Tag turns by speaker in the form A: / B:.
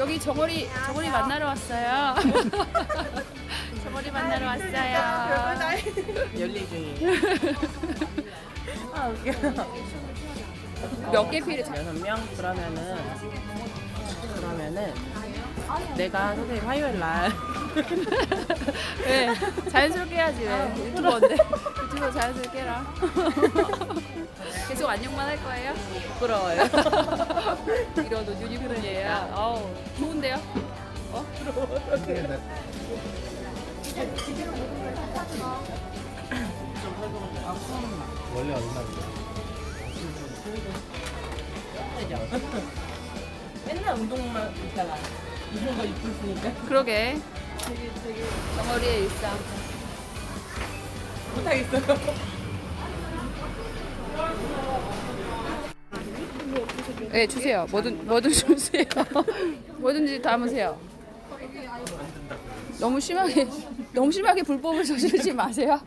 A: 정어리 정어리 만나러 왔어요. 정어리 만나러 왔어요.
B: 열리 중이에요. 아 웃겨.
A: 몇 개 필요?
B: 여섯 명 그러면은 그러면은 내가 선생님 화요일 날
A: 왜 자연스럽게 해야지 왜 유튜버인데 유튜버 자연스럽게 해라. 계속 안녕만 할 거예요?
B: 부끄러워요.
A: 이런 유니콘이에요. 어우 좋은데요? 어?
C: 원래 얼마인데?
B: 맨날 운동만 있다가 이런 거 입고 있으니까
A: 그러게. 정어리의 일상.
B: 못하겠어요.
A: 네 주세요. 뭐든 뭐든 주세요. 뭐든지 담으세요. 너무 심하게 너무 심하게 불법을 저지르지 마세요.